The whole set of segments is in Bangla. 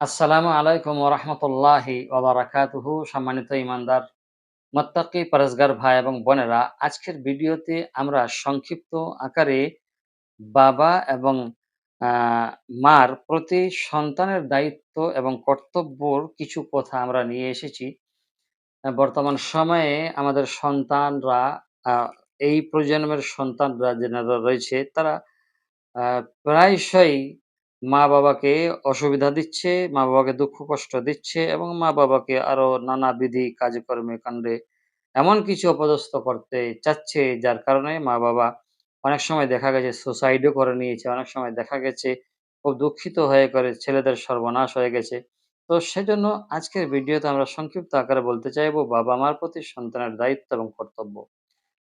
আসসালামু আলাইকুম ওরহমতুল্লাহি ওবরাকাতুহু সম্মানিত ইমানদার মোত্তাকি পরেজগার ভাই এবং বোনেরা আজকের ভিডিওতে আমরা সংক্ষিপ্ত আকারে বাবা এবং মার প্রতি সন্তানের দায়িত্ব এবং কর্তব্যর কিছু কথা আমরা নিয়ে এসেছি। বর্তমান সময়ে আমাদের সন্তানরা এই প্রজন্মের সন্তানরা যারা রয়েছে তারা আহ, প্রায়শই মা-বাবাকে অসুবিধা দিচ্ছে, মা-বাবাকে দুঃখ কষ্ট দিচ্ছে এবং মা-বাবাকে আরও নানাবিধি কাজে-কর্মে কাণ্ডে এমন কিছু অপদস্থ করতে চাচ্ছে যার কারণে মা-বাবা অনেক সময় দেখা গেছে সুসাইডও করে নিয়েছে। অনেক সময় দেখা গেছে খুব দুঃখিত হয়ে করে ছেলেদের সর্বনাশ হয়ে গেছে। তো সেজন্য আজকের ভিডিওতে আমরা সংক্ষিপ্ত আকারে বলতে চাইব বাবা-মার প্রতি সন্তানের দায়িত্ব এবং কর্তব্য।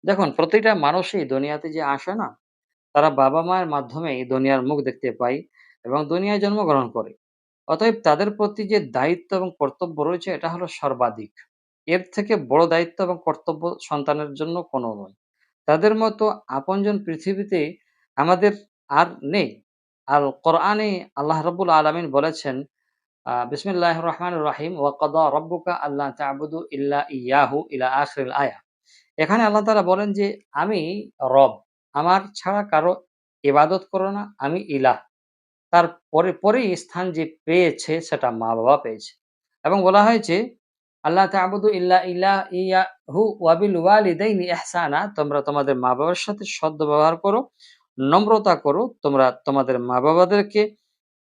দেখুন প্রতিটা মানুষই দুনিয়াতে যে আসে না তারা বাবা-মায়ের মাধ্যমেই দুনিয়ার মুখ দেখতে পায় এবং দুনিয়ায় জন্মগ্রহণ করে। অতএব তাদের প্রতি যে দায়িত্ব এবং কর্তব্য রয়েছে, এটা হলো সর্বাধিক। এর থেকে বড় দায়িত্ব এবং কর্তব্য সন্তানের জন্য কোনো নয়। তাদের মতো আপনজন পৃথিবীতে আমাদের আর নেই। আল কোরআনে আল্লাহ রাব্বুল আলামিন বলেছেন, আ, বিসমিল্লাহির রহমানির রহিম ওয়া কাদা রাব্বুকা আল্লা তা'বুদু ইল্লা ইয়াহু ইলা আখিরিল আয়া। এখানে আল্লাহ তাআলা বলেন যে, আমি রব। আমার ছাড়া কারও ইবাদত করো না। আমি ইলাহ। তার পরে পরেই স্থান যে পেয়েছে সেটা মা-বাবা পেয়েছে। এবং বলা হয়েছে আল্লাহ তা'বুদু ইল্লা ইলা ইয়াহু ওয়া বিল ওয়ালিদাইনি ইহসানা তোমরা তোমাদের মা-বাবার সাথে সদ্ব্যবহার করো, নম্রতা করো। তোমরা তোমাদের মা-বাবাদেরকে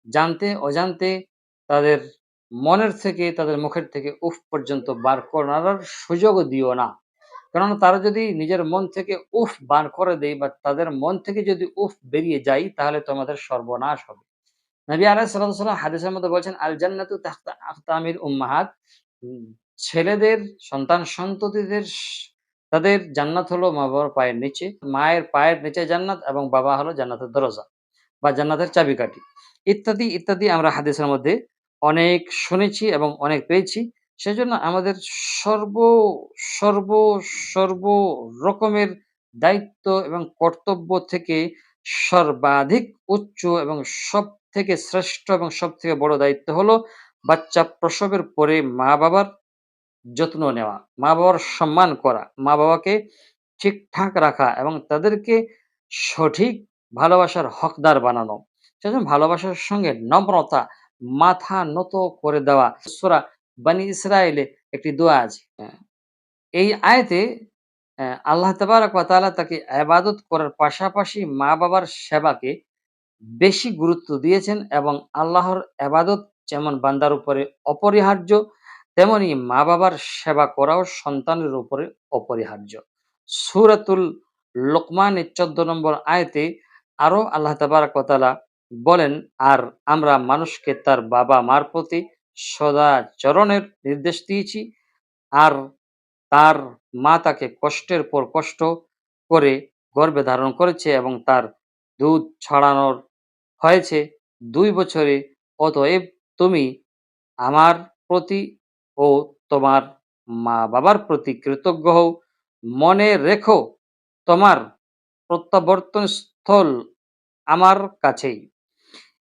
জানতে অজান্তে তাদের মনের থেকে তাদের মুখের থেকে উফ পর্যন্ত বার করার সুযোগ দিও না। কেননা তারা যদি নিজের মন থেকে উফ বার করে দেয় বা তাদের মন থেকে যদি উফ বেরিয়ে যায় তাহলে তোমাদের সর্বনাশ হবে। নবী আলাইহিস সালাতু ওয়াসাল্লাম হাদিসের মধ্যে বলছেন আল জান্নাতু আকতামিল উম্মাহাত উম ছেলেদের সন্তান সন্ততিদের তাদের জান্নাত হলো মা-বাবার পায়ের নিচে। মায়ের পায়ের নিচে জান্নাত এবং বাবা হলো জান্নাতের দরজা বা জান্নাতের চাবিকাঠি। ইত্যাদি, ইত্যাদি আমরা হাদিসের মধ্যে অনেক শুনেছি এবং অনেক পেয়েছি। সেজন্য আমাদের সর্ব, সর্ব, সর্ব রকমের দায়িত্ব এবং কর্তব্য থেকে সর্বাধিক উচ্চ এবং সব থেকে শ্রেষ্ঠ এবং সবথেকে বড় দায়িত্ব হলো বাচ্চা প্রসবের পরে মা-বাবার যত্ন নেওয়া, মা-বাবার সম্মান করা, মা-বাবাকে ঠিকঠাক রাখা এবং তাদেরকে সঠিক ভালোবাসার হকদার বানানো। সেজন্য ভালোবাসার সঙ্গে নম্রতা, মাথা নত করে দেওয়া। সূরা বানী ইসরাইলে একটি দোয়া আছে। এই আয়াতে আল্লাহ তাবারাক তাআলা তাকে ইবাদত করার পাশাপাশি মা-বাবার সেবাকে বেশি গুরুত্ব দিয়েছেন এবং আল্লাহর ইবাদত যেমন বান্দার উপরে অপরিহার্য, তেমনি মা-বাবার সেবা করাও সন্তানের উপরে অপরিহার্য। সূরাতুল লোকমানের ১৪ নম্বর আয়াতে আরও আল্লাহ তাবারাক তাআলা বলেন, আর আমরা মানুষকে তার বাবা-মার প্রতি সদাচরণের নির্দেশ দিয়েছি। আর তার মা তাকে কষ্টের পর কষ্ট করে গর্ভে ধারণ করেছে এবং তার দুধ ছড়ানোর হয়েছে দুই বছরে। অতএব তুমি আমার প্রতি ও তোমার মা-বাবার প্রতি কৃতজ্ঞ হও। মনে রেখো তোমার প্রত্যাবর্তন স্থল আমার কাছেই।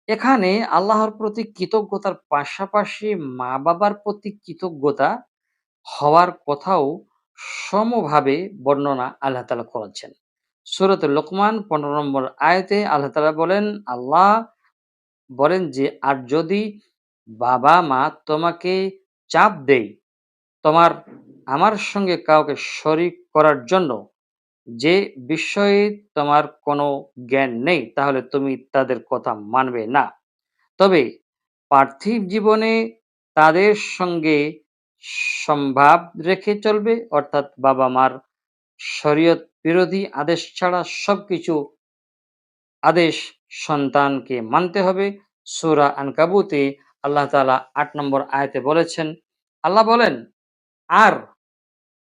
এখানে আল্লাহর প্রতি কৃতজ্ঞতার পাশাপাশি মা-বাবার প্রতি কৃতজ্ঞতা হওয়ার কথাও সমভাবে বর্ণনা আল্লাহ তাআলা করেছেন। সূরাতুল লোকমান ১৫ নম্বর আয়তে আল্লাহ তাআলা বলেন, আল্লাহ বলেন যে, আর যদি বাবা-মা তোমাকে চাপ দেয়, তোমার আমার সঙ্গে কাউকে শরিক করার জন্য, যে বিষয়ে তোমার কোনো জ্ঞান নেই, তাহলে তুমি তাদের কথা মানবে না। তবে পার্থিব জীবনে তাদের সঙ্গে সম্ভাব রেখে চলবে অর্থাৎ বাবা-মার শরীয়ত বিরোধী আদেশ ছাড়া সবকিছু আদেশ সন্তানকে মানতে হবে। সূরা আনকাবুতে আল্লাহ তাআলা আট নম্বর আয়তে বলেছেন, আল্লাহ বলেন, আর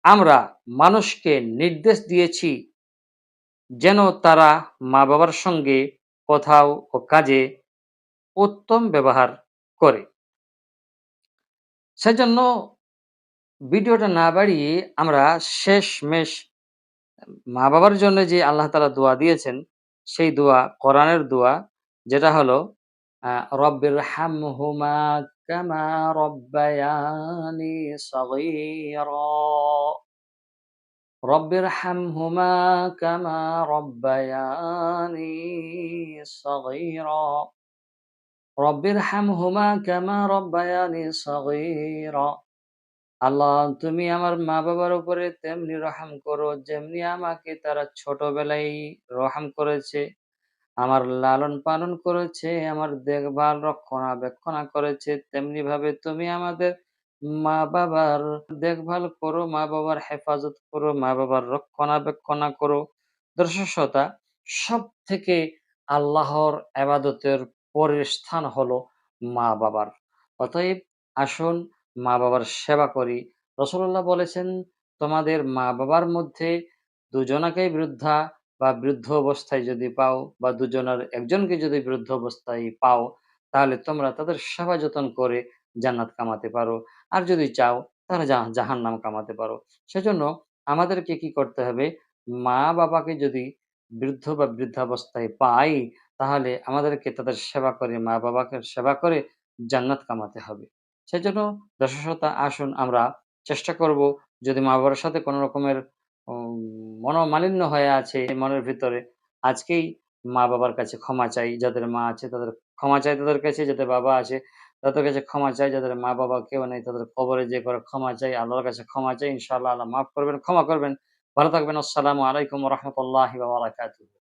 আমরা মানুষকে নির্দেশ দিয়েছি যেন তারা মা-বাবার সঙ্গে কোথাও ও কাজে উত্তম ব্যবহার করে। সেজন্য ভিডিওটা না বাড়িয়ে আমরা শেষমেশ মা-বাবার জন্য যে আল্লাহ তালা দোয়া দিয়েছেন, সেই দোয়া কোরআনের দোয়া যেটা হলো আ রব্বিরহামহুমা কামা রব্বায়ানি সগীরা। রব্বিরহামহুমা কামা রব্বায়ানি সগীরা। রব্বিরহামহুমা কামা রব্বায়ানি সগীরা। আল্লাহ তুমি আমার মা-বাবার উপরে তেমনি রহম করো যেমনি আমাকে তারা ছোটবেলায় রহম করেছে। আমার লালন-পালন করেছে, আমার দেখভাল রক্ষণাবেক্ষণা করেছে। তেমনিভাবে তুমি আমাদের মা-বাবার দেখভাল করো, মা-বাবার হেফাজত করো, মা-বাবার রক্ষণাবেক্ষণা করো। দর্শক শ্রোতা, সবথেকে আল্লাহর এবাদতের পরের স্থান হলো মা-বাবার। অতএব আসুন মা-বাবার সেবা করি। রাসূলুল্লাহ বলেছেন, তোমাদের মা-বাবার মধ্যে দুজনাকেই বৃদ্ধা বা বৃদ্ধ অবস্থায় যদি পাও বা দুজনের একজনকে যদি বৃদ্ধ অবস্থায় পাও, তাহলে তোমরা তাদের সেবা যতন করে জান্নাত কামাতে পারো। আর যদি চাও তাহলে জাহ জাহান্নাম কামাতে পারো। সেজন্য আমাদেরকে কি করতে হবে? মা-বাবাকে যদি বৃদ্ধ বা বৃদ্ধাবস্থায় পাই, তাহলে আমাদেরকে তাদের সেবা করে মা-বাবাকে সেবা করে জান্নাত কামাতে হবে। সেজন্য দর্শক শ্রোতা আসুন আমরা চেষ্টা করব যদি মা-বাবার সাথে কোন রকমের মনোমালিন্য হয়ে আছে মনের ভিতরে, আজকেই মা-বাবার কাছে ক্ষমা চাই। যাদের মা আছে তাদের ক্ষমা চাই তাদের কাছে, যাদের বাবা আছে তাদের কাছে ক্ষমা চাই। যাদের মা-বাবা কেউ নেই তাদের কবরে যে করে ক্ষমা চাই। আল্লাহর কাছে ক্ষমা চাই। ইনশাআল্লাহ আল্লাহ মাফ করবেন, ক্ষমা করবেন। ভালো থাকবেন। আসসালামু আলাইকুম রাহমাতুল্লাহি ওয়া বারাকাতুহু।